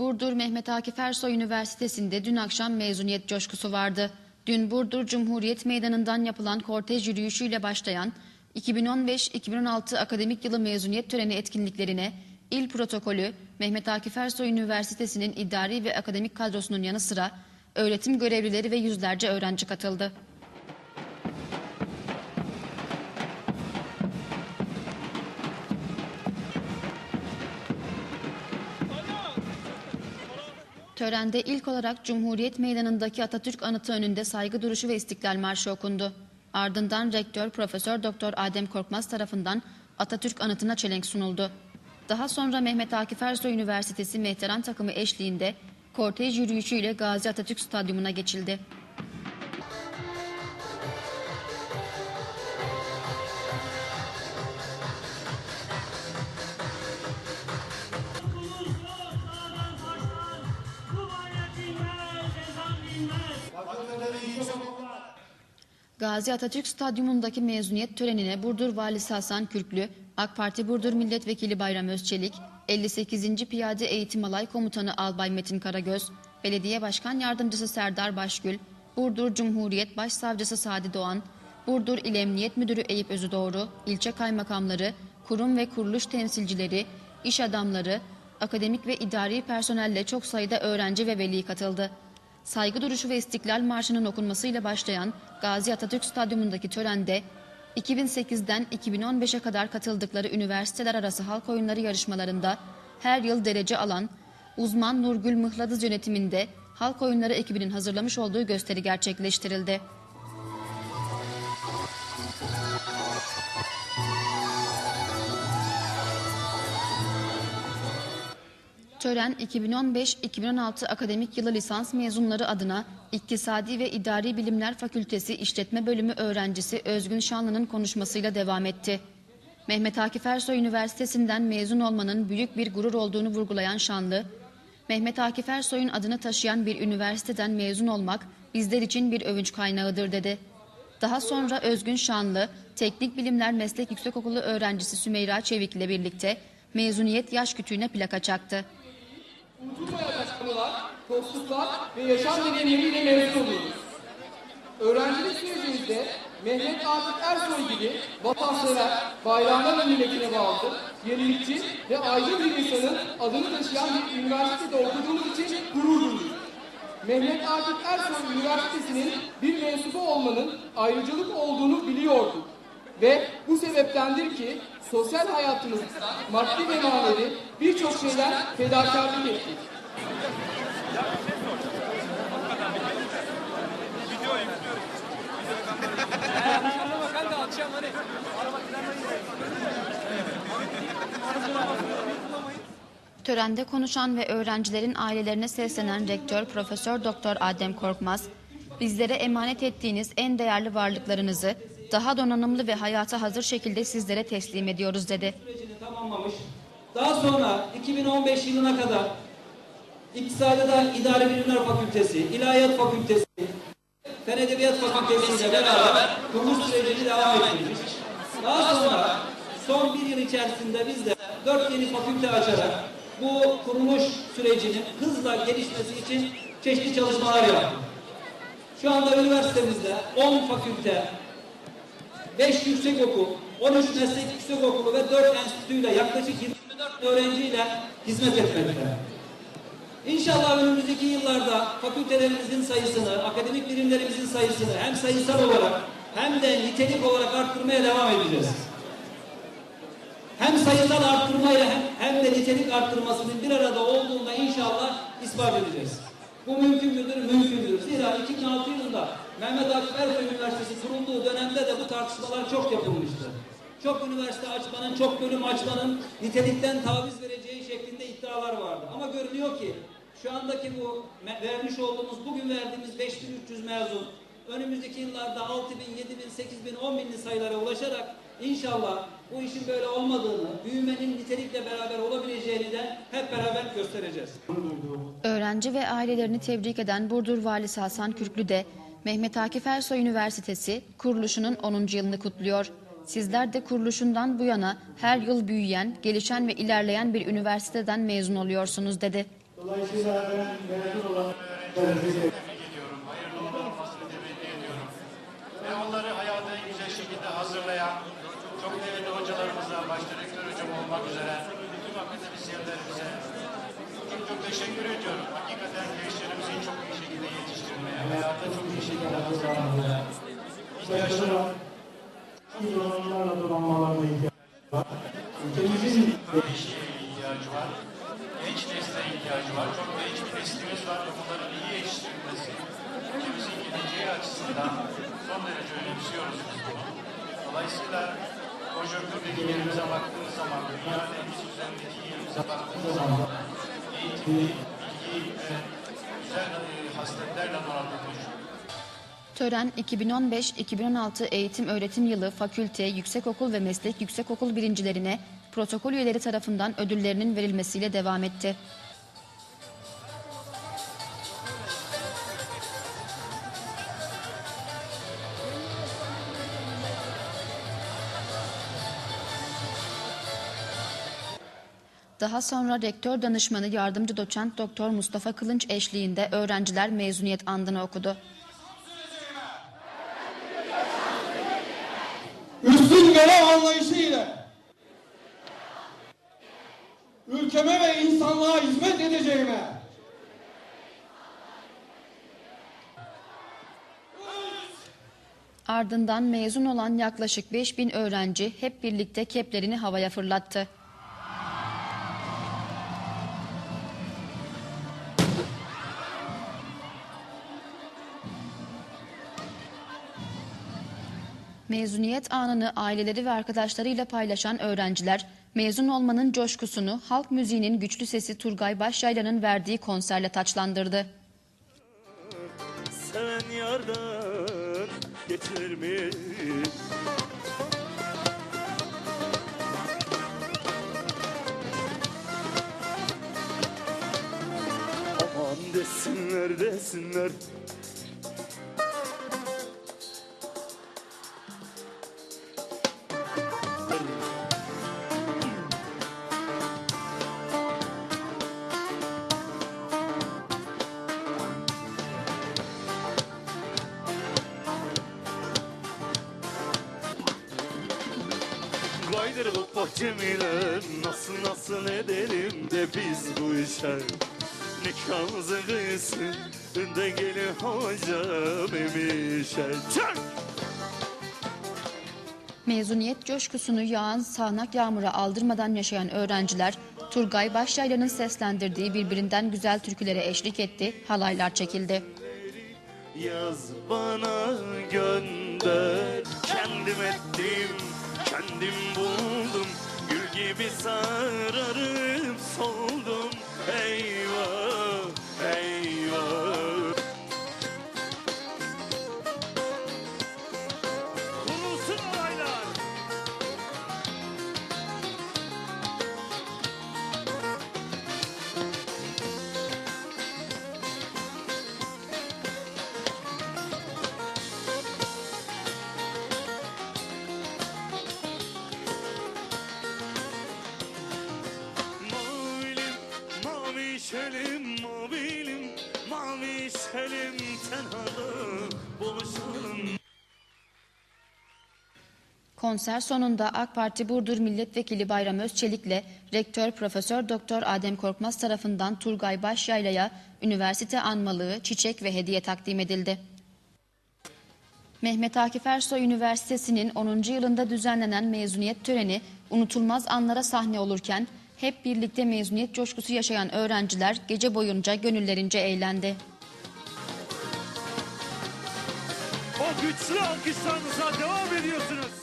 Burdur Mehmet Akif Ersoy Üniversitesi'nde dün akşam mezuniyet coşkusu vardı. Dün Burdur Cumhuriyet Meydanı'ndan yapılan kortej yürüyüşüyle başlayan 2015-2016 akademik yılı mezuniyet töreni etkinliklerine il protokolü Mehmet Akif Ersoy Üniversitesi'nin idari ve akademik kadrosunun yanı sıra öğretim görevlileri ve yüzlerce öğrenci katıldı. Törende ilk olarak Cumhuriyet Meydanı'ndaki Atatürk Anıtı önünde saygı duruşu ve İstiklal Marşı okundu. Ardından Rektör Profesör Doktor Adem Korkmaz tarafından Atatürk Anıtı'na çelenk sunuldu. Daha sonra Mehmet Akif Ersoy Üniversitesi Mehteran takımı eşliğinde kortej yürüyüşüyle Gazi Atatürk Stadyumuna geçildi. Gazi Atatürk Stadyumundaki mezuniyet törenine Burdur Valisi Hasan Kürklü, AK Parti Burdur Milletvekili Bayram Özçelik, 58. Piyade Eğitim Alay Komutanı Albay Metin Karagöz, Belediye Başkan Yardımcısı Serdar Başgül, Burdur Cumhuriyet Başsavcısı Sadi Doğan, Burdur İl Emniyet Müdürü Eyüp Özüdoğru, ilçe kaymakamları, kurum ve kuruluş temsilcileri, iş adamları, akademik ve idari personelle çok sayıda öğrenci ve veli katıldı. Saygı duruşu ve İstiklal Marşı'nın okunmasıyla başlayan Gazi Atatürk Stadyumundaki törende 2008'den 2015'e kadar katıldıkları üniversiteler arası halk oyunları yarışmalarında her yıl derece alan uzman Nurgül Mıhladız yönetiminde halk oyunları ekibinin hazırlamış olduğu gösteri gerçekleştirildi. Tören 2015-2016 akademik yılı lisans mezunları adına İktisadi ve İdari Bilimler Fakültesi İşletme Bölümü öğrencisi Özgün Şanlı'nın konuşmasıyla devam etti. Mehmet Akif Ersoy Üniversitesi'nden mezun olmanın büyük bir gurur olduğunu vurgulayan Şanlı, Mehmet Akif Ersoy'un adını taşıyan bir üniversiteden mezun olmak bizler için bir övünç kaynağıdır dedi. Daha sonra Özgün Şanlı, Teknik Bilimler Meslek Yüksekokulu öğrencisi Sümeyra Çevik ile birlikte mezuniyet yaş kütüğüne plaka çaktı. Unutulmayacak anılar, dostluklar ve yaşam deneyimleriyle mezun oluyoruz. Öğrencilik sürecimizde Mehmet Akif Ersoy gibi vatansever, bayrağına ve milletine bağlı, yenilikçi ve aydın bir insanın adını taşıyan bir üniversitede okuduğumuz için gurur duyuyoruz. Mehmet Akif Ersoy Üniversitesi'nin bir mensubu olmanın ayrıcalık olduğunu biliyorduk. Ve bu sebeptendir ki sosyal hayatımızda maddi ve manevi birçok şeyler fedakarlık ettik. Törende konuşan ve öğrencilerin ailelerine seslenen Rektör Profesör Doktor Adem Korkmaz, bizlere emanet ettiğiniz en değerli varlıklarınızı daha donanımlı ve hayata hazır şekilde sizlere teslim ediyoruz dedi. sürecini tamamlamış. Daha sonra 2015 yılına kadar İktisada'da İdari Bilimler Fakültesi, İlahiyat Fakültesi, Fen Edebiyat Fakültesi ile beraber kuruluş sürecini devam ettirmiş. Daha sonra son bir yıl içerisinde biz de dört yeni fakülte açarak bu kuruluş sürecinin hızla gelişmesi için çeşitli çalışmalar yaptık. Şu anda üniversitemizde 10 fakülte, 5 yüksek okul, 13 meslek yüksek okulu ve 4 enstitüyle yaklaşık 24 öğrenciyle hizmet etmekte. İnşallah önümüzdeki yıllarda fakültelerimizin sayısını, akademik birimlerimizin sayısını hem sayısal olarak hem de nitelik olarak arttırmaya devam edeceğiz. Hem sayısal arttırmayla hem, de nitelik arttırmasının bir arada olduğunda inşallah ispat edeceğiz. Bu mümkün müdür? Mümkündür. Zira 2006 yılında Mehmet Akif Ersoy Üniversitesi kurulduğu dönemde de bu tartışmalar çok yapılmıştı. Çok üniversite açmanın, çok bölüm açmanın nitelikten taviz vereceği şeklinde iddialar vardı. Ama görünüyor ki şu andaki bu vermiş olduğumuz, bugün verdiğimiz 5300 mezun önümüzdeki yıllarda 6000, 7000, 8000, 10000'li sayılara ulaşarak inşallah bu işin böyle olmadığını, büyümenin nitelikle beraber olabileceğini de hep beraber göstereceğiz. Öğrenci ve ailelerini tebrik eden Burdur Valisi Hasan Kürklü de Mehmet Akif Ersoy Üniversitesi kuruluşunun 10. yılını kutluyor. Sizler de kuruluşundan bu yana her yıl büyüyen, gelişen ve ilerleyen bir üniversiteden mezun oluyorsunuz dedi. Dolayısıyla ben mezun olan öğrencilerimize. Hayırlı olmasını temenni ediyorum. Ve onları hayata en güzel şekilde hazırlayan çok değerli hocalarımıza, başta rektör hocam olmak üzere tüm akademisyenlerimize çok çok teşekkür ediyorum. Hakikaten gençlerimizi çok iyi şekilde çok şekilde hazırlamaya ihtiyaçları var. bu donanımlarla donanmalarına ihtiyaç var. Ülkemizin ihtiyacı var. Çok genç bir var bunların iyi yetiştirilmesi ülkemizin geleceği açısından son derece önemsiyoruz biz bunu. Dolayısıyla konjonktürdeki yerimize baktığımız zaman, dünyanın en üst üzerindeki yerimize baktığımız zaman eğitim, bilgi ve güzel e, hasletlerle donatılmış Tören 2015-2016 eğitim öğretim yılı fakülte, yüksekokul ve meslek yüksekokul birincilerine protokol üyeleri tarafından ödüllerinin verilmesiyle devam etti. Daha sonra rektör danışmanı yardımcı doçent doktor Mustafa Kılınç eşliğinde öğrenciler mezuniyet andını okudu. Anlayışıyla ülkeme ve insanlığa hizmet edeceğime Ardından mezun olan yaklaşık 5000 öğrenci hep birlikte keplerini havaya fırlattı. Mezuniyet anını aileleri ve arkadaşlarıyla paylaşan öğrenciler, mezun olmanın coşkusunu halk müziğinin güçlü sesi Turgay Başyaylan'ın verdiği konserle taçlandırdı. Seven yardan geçilir mi? Aman desinler desinler Kaydırılıp bahçemiyle nasıl nasıl edelim de biz bu işe? Nikahımızı kıysın de gelin hocam emişe. Çak! Mezuniyet coşkusunu yağan sağanak yağmura aldırmadan yaşayan öğrenciler, Turgay Başyaylan'ın seslendirdiği birbirinden güzel türkülere eşlik etti, halaylar çekildi. Yaz bana gönder Kendim ettim, kendim buldum Gül gibi sararıp soldum. Eyvah, Konser sonunda AK Parti Burdur Milletvekili Bayram Özçelik ile Rektör Profesör Doktor Adem Korkmaz tarafından Turgay Başyayla'ya üniversite anmalığı, çiçek ve hediye takdim edildi. Mehmet Akif Ersoy Üniversitesi'nin 10. yılında düzenlenen mezuniyet töreni unutulmaz anlara sahne olurken hep birlikte mezuniyet coşkusu yaşayan öğrenciler gece boyunca gönüllerince eğlendi. O güçlü alkışlarınıza devam ediyorsunuz.